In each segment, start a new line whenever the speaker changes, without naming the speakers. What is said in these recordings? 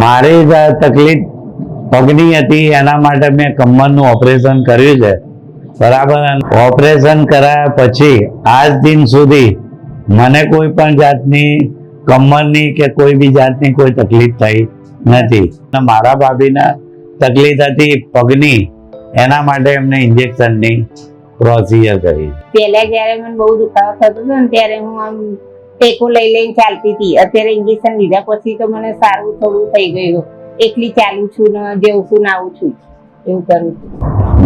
મારી તકલીફ પગની હતી, એના માટે મેં કમરનું ઓપરેશન કર્યું છે. બરાબર? ઓપરેશન કરાયા પછી આજ દિન સુધી મને કોઈ પણ જાતની કમરની કે કોઈ બી જાતની કોઈ તકલીફ થઈ નથી. મારા ભાભીના તકલીફ હતી પગની, એના માટે એમને ઇન્જેક્શનની પ્રોસિજર કરી.
પહેલા જયારે મને બહુ દુખાવો થતો હતો ને, ત્યારે હું આમ ટેકો લઈ લઈને ચાલતી હતી. અત્યારે ઇન્જેક્શન લીધા પછી તો મને સારું થોડું થઈ ગયું. એકલી ચાલું છું ને જેવું છું ને આવું છું. એવું કરું છું.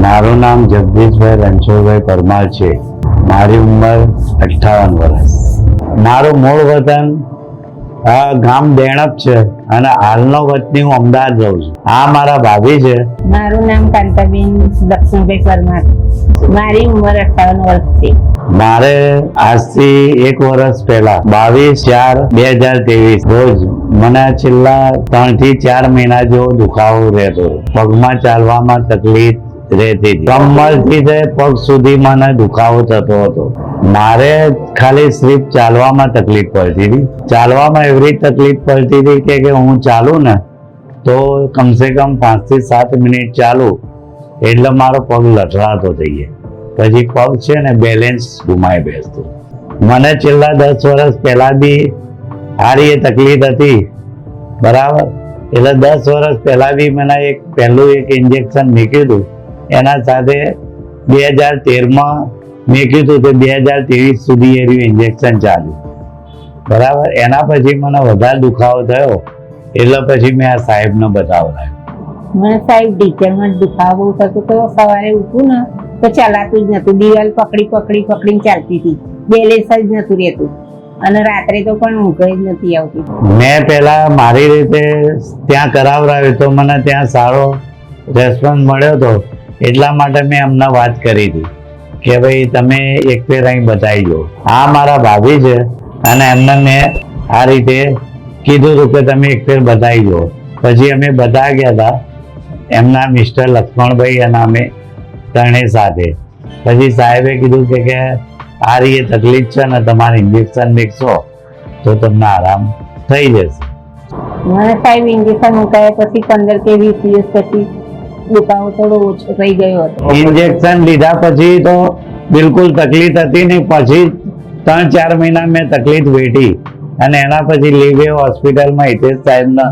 મારું નામ જગદીશભાઈ રણછોડભાઈ પરમાર છે. મારી ઉંમર અઠ્ઠાવન વર્ષ. મારું મૂળ વતન ગામ દેણપ છે. અને હાલનો વતની હું અમદાવાદ રહું છું. આ મારા ભાભી છે.
મારું નામ કાંતાબેન દક્ષિણભાઈ પરમાર. મારી ઉંમર અઠાવન વર્ષ છે
મારે આજથી એક વર્ષ પહેલા બાવીસ ચાર બે હજાર ત્રેવીસ રોજ મને છેલ્લા ત્રણથી ચાર મહિના જેવો દુખાવો રહેતો. પગમાં ચાલવામાં તકલીફ રહેતી હતી. કમરથી પગ સુધી મને દુખાવો થતો હતો. મારે ખાલી સ્લીપ ચાલવામાં તકલીફ પડતી હતી. ચાલવામાં એવી તકલીફ પડતી હતી કે હું ચાલું ને, તો કમસે કમ પાંચથી સાત મિનિટ ચાલું, એટલે મારો પગ લથડાતો થઈ જાય પછી પગ છે ને બેલેન્સ ગુમાઈ બેસતું. મને છેલ્લા દસ વર્ષ પહેલા બી સારી એ તકલીફ હતી. બરાબર? એટલે દસ વર્ષ પહેલા બી મને એક પહેલું એક ઇન્જેક્શન નીકળ્યું એના સાથે બે હજાર તેરમાં મેં કીધું કે બે હજાર ત્રેવીસ સુધી એનું ઇન્જેક્શન ચાલ્યું બરાબર? એના પછી મને વધારે દુખાવો થયો. એટલે પછી મેં આ સાહેબને બતાવડાવ્યો
મને સાહેબ ઢીચણમાં જ દુખાવો થતો તો સવારે ઉઠું ને તો ચલાતું જ નતું દિવાલ પકડી પકડી પકડીને ચાલતી હતી. બેલેન્સ જ નતું રહેતું. અને રાત્રે તો પણ ઊંઘ જ નથી આવતી.
મેં પહેલા મારી રીતે ત્યાં કરાવડાવ્યું તો મને ત્યાં સારો રેસ્પોન્સ મળ્યો હતો એટલા માટે મેં એમને વાત કરી હતી કે ભાઈ તમે એક ફેર અહીં બતાવી દો. આ મારા ભાભી છે અને એમને મેં આ રીતે કીધું હતું કે તમે એક ફેર બતાવી દો. પછી અમે બધા ગયા હતા, એમના મિસ્ટર લક્ષ્મણભાઈ અને અમે ત્રણેય સાથે. પછી સાહેબે કીધું કે આ રીતે તકલીફ છે ને તમારે ઇન્જેક્શન મેકશો તો તમને આરામ થઈ જશે.
સાહેબ ઇન્જેક્શન મુકાયા પછી પંદર કે વીસ દિવસ પછી દુખાવો થોડો ઓછો થઈ ગયો હતો.
ઇન્જેક્શન લીધા પછી તો બિલકુલ તકલીફ હતી ને પછી ત્રણ ચાર મહિના મેં તકલીફ વેઠી. અને એના પછી લીવે હોસ્પિટલમાં હિતેશ સાહેબના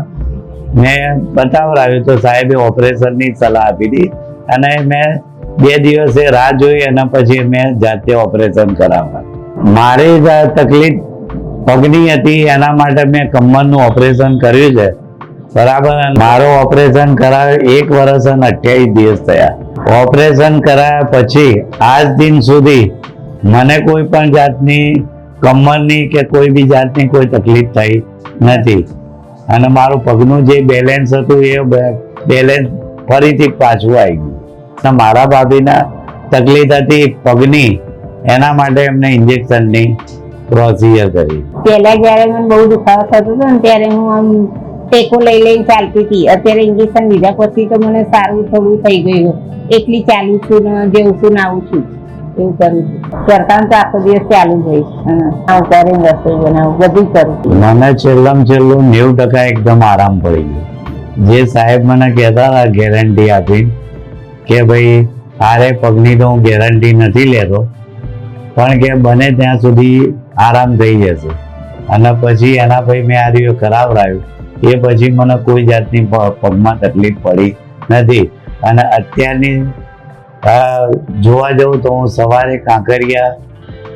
મેં બતાવડાવ્યું તો સાહેબે ઓપરેશનની સલાહ આપી હતી અને મેં બે દિવસે રાહ જોઈ અને પછી મેં જાતે ઓપરેશન કરાવ્યા. મારી તકલીફ પગની હતી, એના માટે મેં કમરનું ઓપરેશન કર્યું છે. બરાબર મારો ઓપરેશન કરાવે એક વર્ષ અને અઠ્યાવીસ દિવસ થયા. ઓપરેશન કરાયા પછી આજ દિન સુધી મને કોઈ પણ જાતની કમરની કે કોઈ બી જાતની કોઈ તકલીફ થઈ નથી. અને મારું પગનું જે બેલેન્સ હતું એ બેલેન્સ ફરીથી પાછું આવી ગયું. અને મારા ભાભીના તકલીફ હતી પગની, એના માટે એમને ઇન્જેક્શનની પ્રોસિજર કરી.
પહેલા જયારે મને બહુ દુખાવો થતો હતો ને, ત્યારે હું આમ ટેકો લઈ લઈને ચાલતી હતી. અત્યારે ઇન્જેક્શન લીધા પછી તો મને સારું થોડું થઈ ગયું. એકલી ચાલું છું ને જેવું છું આવું છું. એવું કરું છું. સરકાર તો આખો દિવસ ચાલુ જઈશ આવું કરીને રસોઈ બનાવું, બધું કરું
મને છેલ્લામાં છેલ્લું નેવું ટકા એકદમ આરામ પડી ગયો. જે સાહેબ મને કહેતા હતા ગેરંટી આપી કે ભાઈ આરે પગની તો હું ગેરંટી નથી લેતો, પણ કે બને ત્યાં સુધી આરામ થઈ જશે. અને પછી એના પછી મેં આ રહ્યું કરાવડાવ્યું. એ પછી મને કોઈ જાતની પગમાં તકલીફ પડી નથી. અને અત્યારની જોવા જાઉં તો હું સવારે કાંકરિયા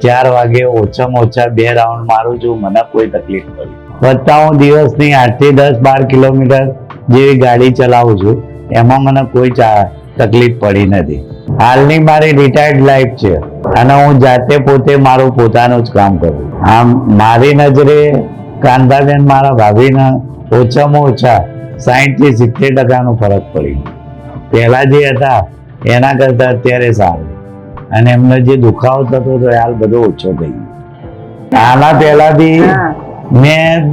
ચાર વાગે ઓછામાં ઓછા બે રાઉન્ડ મારું છું, મને કોઈ તકલીફ પડી વધતા હું દિવસની આઠથી દસ બાર કિલોમીટર જેવી ગાડી ચલાવું છું, એમાં મને કોઈ તકલીફ પડી નથી. હાલની મારી રિટાયર્ડ લાઈફ છે. અને હું જાતે પોતે મારું પોતાનું જ કામ કરું આમ, મારી નજરે કાંતાબેન મારા ભાભીના ઓછામાં ઓછા સાહીઠથી સિત્તેર ટકાનો ફરક પડી પહેલાં જે હતા એના કરતાં અત્યારે સારું. અને એમને જે દુખાવો થતો હતો હાલ બધો ઓછો થઈ ગયો. આના
પહેલાંથી
મેં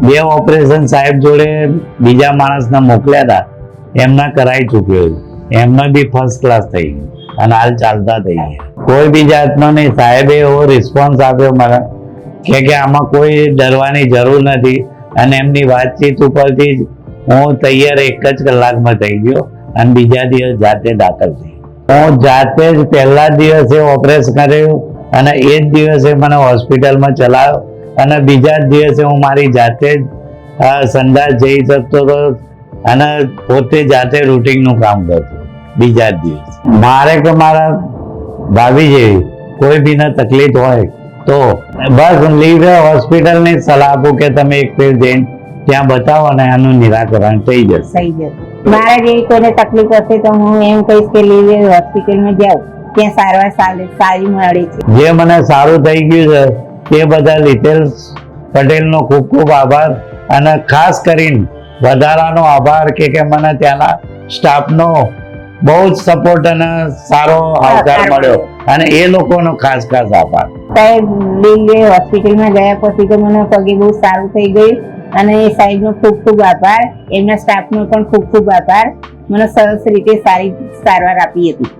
બે ઓપરેશન સાહેબ જોડે બીજા માણસને મોકલ્યા હતા. એમના કરાઈ ચૂક્યો. એમને બી ફર્સ્ટ ક્લાસ થઈ ગયું. અને હાલ ચાલતા થઈ ગયા. કોઈ બી જાતનો નહીં. સાહેબે એવો રિસ્પોન્સ આપ્યો મને. કે કે આમાં કોઈ ડરવાની જરૂર નથી. અને એમની વાતચીત ઉપરથી જ હું તૈયાર એક જ કલાકમાં થઈ ગયો અને બીજા દિવસ જાતે દાખલ થઈ હું જાતે જ પહેલા દિવસે ઓપરેશન કર્યું અને એ જ દિવસે મને હોસ્પિટલમાં ચલાવ્યો. અને બીજા જ દિવસે હું મારી જાતે જ સંદાસ જઈ શકતો હતો અને પોતે જાતે રૂટિનનું કામ કરતો. બીજા દિવસે. મારે કે મારા ભાભી જેવી કોઈ બીને તકલીફ હોય તો બસ લીવરે હોસ્પિટલની સલાહ આપું કે તમે એક ફેર જઈને ત્યાં બતાવો અને આનું નિરાકરણ થઈ જશે.
થઈ જશે. મારા જેવી કોઈને તકલીફ હશે તો હું એમ કહીશ કે લીવે હોસ્પિટલમાં જાઉં ત્યાં સારવાર સારી સારી મળે છે.
જે મને સારું થઈ ગયું છે તે બધા લીધેલ પટેલનો ખૂબ ખૂબ આભાર અને ખાસ કરીને વધારાનો આભાર કે કે મને ત્યાંના સ્ટાફનો બહુ જ સપોર્ટ અને સારો આવકાર મળ્યો. અને એ લોકોનો ખાસ ખાસ આભાર.
સાહેબ દિલ્હી હોસ્પિટલમાં ગયા પછી તો મને પગે બહુ સારું થઈ ગયું. અને એ સાહેબનો ખૂબ ખૂબ આભાર. એમના સ્ટાફનો પણ ખૂબ ખૂબ આભાર. મને સરસ રીતે સારી સારવાર આપી હતી.